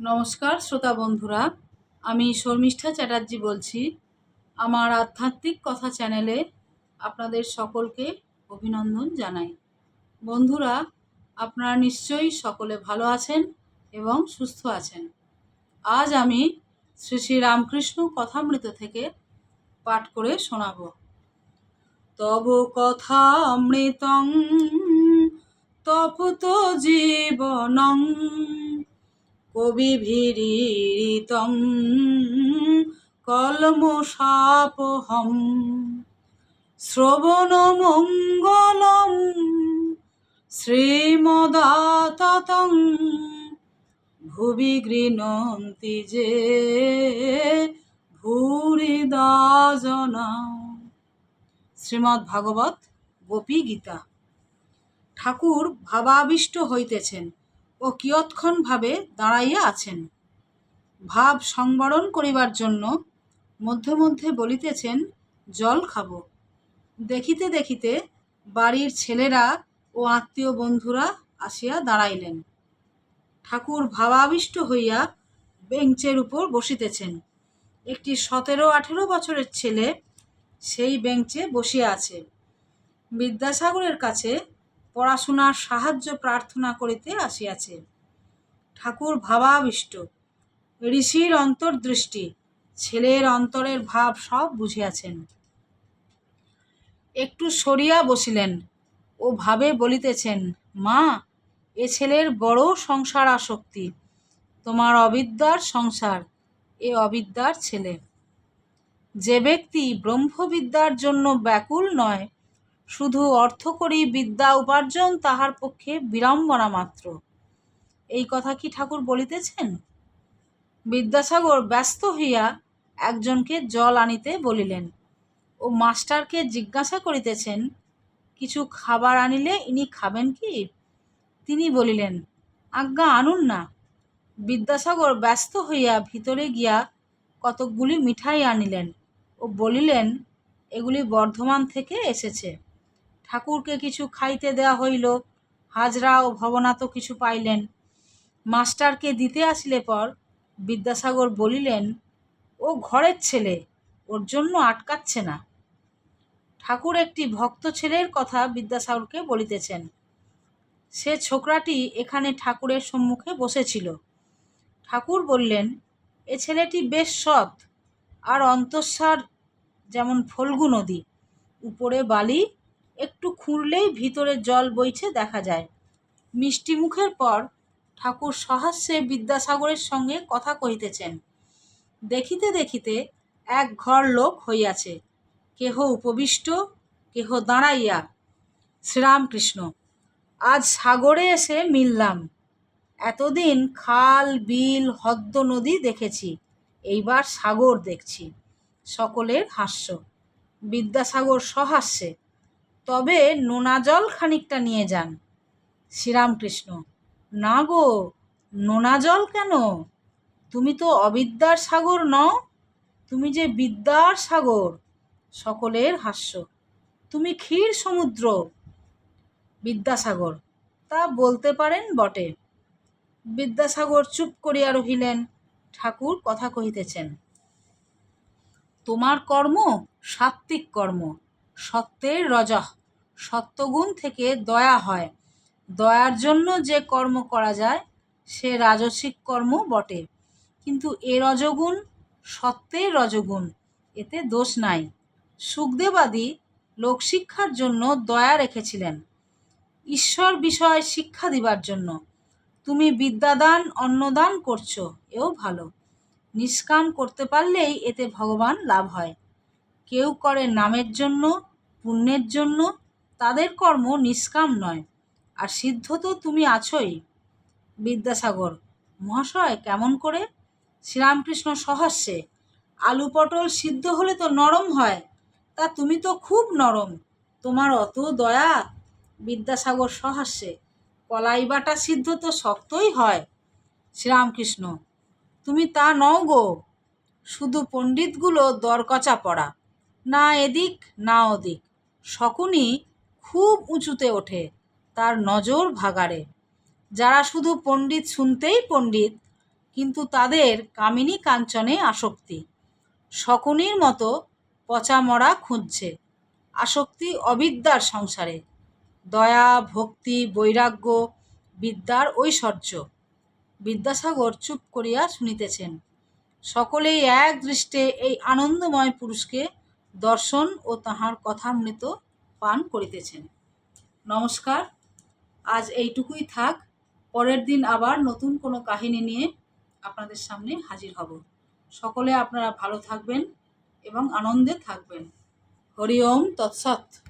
নমস্কার, শ্রোতা বন্ধুরা। আমি শর্মিষ্ঠা চ্যাটার্জি বলছি। আমার আধ্যাত্মিক কথা চ্যানেলে আপনাদের সকলকে অভিনন্দন জানাই। বন্ধুরা, আপনারা নিশ্চয়ই সকলে ভালো আছেন এবং সুস্থ আছেন। আজ আমি শ্রী শ্রী রামকৃষ্ণ কথামৃত থেকে পাঠ করে শোনাব। তব কথা অমৃতং তপত জীবনং। কবিভিরিতং কলমশাপহম শ্রবণমঙ্গলম শ্রীমদাততং ভুবি গৃণন্তি যে ভূরিদা জনা শ্রীমদ্ ভাগবত গোপী গীতা ঠাকুর ভাবাবিষ্ট হইতেছেন। ও কিয়ৎক্ষণভাবে দাঁড়াইয়া আছেন। ভাব সংবরণ করিবার জন্য মধ্যে মধ্যে বলিতেছেন, জল খাব। দেখিতে দেখিতে বাড়ির ছেলেরা ও আত্মীয় বন্ধুরা আসিয়া দাঁড়াইলেন। ঠাকুর ভাবাবিষ্ট হইয়া বেঞ্চের উপর বসিতেছেন। একটি সতেরো আঠেরো বছরের ছেলে সেই বেঞ্চে বসিয়া আছে। বিদ্যাসাগরের কাছে পড়াশোনার সাহায্য প্রার্থনা করিতে আসিয়াছে। ঠাকুর ভাবাবিষ্ট। ঋষির অন্তর্দৃষ্টি, ছেলের অন্তরের ভাব সব বুঝিয়াছেন। একটু সরিয়া বসিলেন ও ভাবে বলিতেছেন, মা, এ ছেলের বড় সংসার আসক্তি তোমার অবিদ্যার সংসার, এ অবিদ্যার ছেলে। যে ব্যক্তি ব্রহ্মবিদ্যার জন্য ব্যাকুল নয় শুধু অর্থকরী বিদ্যা উপার্জন, তাহার পক্ষে বিড়ম্বনা মাত্র। এই কথা কি ঠাকুর বলিতেছেন? বিদ্যাসাগর ব্যস্ত হইয়া একজনকে জল আনিতে বলিলেন, ও মাস্টারকে জিজ্ঞাসা করিতেছেন, কিছু খাবার আনিলে ইনি খাবেন কি? তিনি বলিলেন, আজ্ঞা, আনুন না। বিদ্যাসাগর ব্যস্ত হইয়া ভিতরে গিয়া কতকগুলি মিঠাই আনিলেন ও বলিলেন, এগুলি বর্ধমান থেকে এসেছে। ঠাকুরকে কিছু খাইতে দেওয়া হইল। হাজরা ও ভবনাথ কিছু পাইলেন। মাস্টারকে দিতে আসিলে পর বিদ্যাসাগর বলিলেন, ও ঘরের ছেলে, ওর জন্য আটকাচ্ছে না ঠাকুর একটি ভক্ত ছেলের কথা বিদ্যাসাগরকে বলিতেছেন। সে ছোকরাটি এখানে ঠাকুরের সম্মুখে বসেছিল। ঠাকুর বললেন, এ ছেলেটি বেশ সৎ, আর অন্তঃসার যেমন ফল্গু নদী, উপরে বালি একটু খুঁড়লেই ভিতরে জল বইছে দেখা যায়। মিষ্টি মুখের পর ঠাকুর সহাস্যে বিদ্যাসাগরের সঙ্গে কথা কহিতেছেন, দেখিতে দেখিতে এক ঘর লোক হইয়াছে, কেহ উপবিষ্ট, কেহ দাঁড়াইয়া। শ্রীরামকৃষ্ণ, আজ সাগরে এসে মিললাম, এতদিন খাল, বিল হদ্দ নদী দেখেছি, এইবার সাগর দেখছি, সকলের হাস্য। বিদ্যাসাগর সহাস্যে তবে নোনা জল খানিকটা নিয়ে যান। শ্রীরামকৃষ্ণ, না গো, নোনা জল কেন? তুমি তো অবিদ্যার সাগর নও, তুমি যে বিদ্যার সাগর, সকলের হাস্য। তুমি ক্ষীর সমুদ্র, বিদ্যাসাগর, তা বলতে পারেন বটে। বিদ্যাসাগর চুপ করিয়া রহিলেন, ঠাকুর কথা কহিতেছেন, তোমার কর্ম সাত্ত্বিক কর্ম, সত্যের রজহ সত্যগুণ থেকে দয়া হয়। দয়ার জন্য যে কর্ম করা যায়, সে রাজসিক কর্ম বটে। কিন্তু এ রজগুণ সত্যের রজগুণ, এতে দোষ নাই। সুখদেবাদী লোকশিক্ষার জন্য দয়া রেখেছিলেন। ঈশ্বর বিষয় শিক্ষা দিবার জন্য। তুমি বিদ্যাদান, অন্নদান করছ, এও ভালো। নিষ্কাম করতে পারলেই এতে ভগবান লাভ হয়। কেউ করে নামের জন্য, পুণ্যের জন্য তাদের কর্ম নিষ্কাম নয়। আর সিদ্ধ তো তুমি আছোই। বিদ্যাসাগর, মহাশয়, কেমন করে? শ্রীরামকৃষ্ণ সহাস্যে, আলু পটল সিদ্ধ হলে তো নরম হয়। তা তুমি তো খুব নরম। তোমার অত দয়া? বিদ্যাসাগর সহাস্যে, কলাই বাটা সিদ্ধ তো শক্তই হয়। শ্রীরামকৃষ্ণ, তুমি তা নও গো। শুধু পণ্ডিতগুলো দরকচা পড়া। না এদিক, না ওদিক। শকুনি খুব উঁচুতে ওঠে, তার নজর ভাগাড়ে। যারা শুধু পণ্ডিত শুনতেই পণ্ডিত, কিন্তু তাদের কামিনী কাঞ্চনে আসক্তি। শকুনির মতো পচা মরা খুঁজছে, আসক্তি অবিদ্যার সংসারে। দয়া, ভক্তি, বৈরাগ্য, বিদ্যার ঐশ্বর্য। বিদ্যাসাগর চুপ করিয়া শুনিতেছেন। সকলেই এক দৃষ্টে এই আনন্দময় পুরুষকে দর্শন ও তাহার কথামৃত পান করিতেছেন। নমস্কার, আজ এইটুকুই থাক, পরের দিন আবার নতুন কোনো কাহিনী নিয়ে আপনাদের সামনে হাজির হব। সকলে আপনারা ভালো থাকবেন এবং আনন্দে থাকবেন। হরি ওম, তৎসৎ।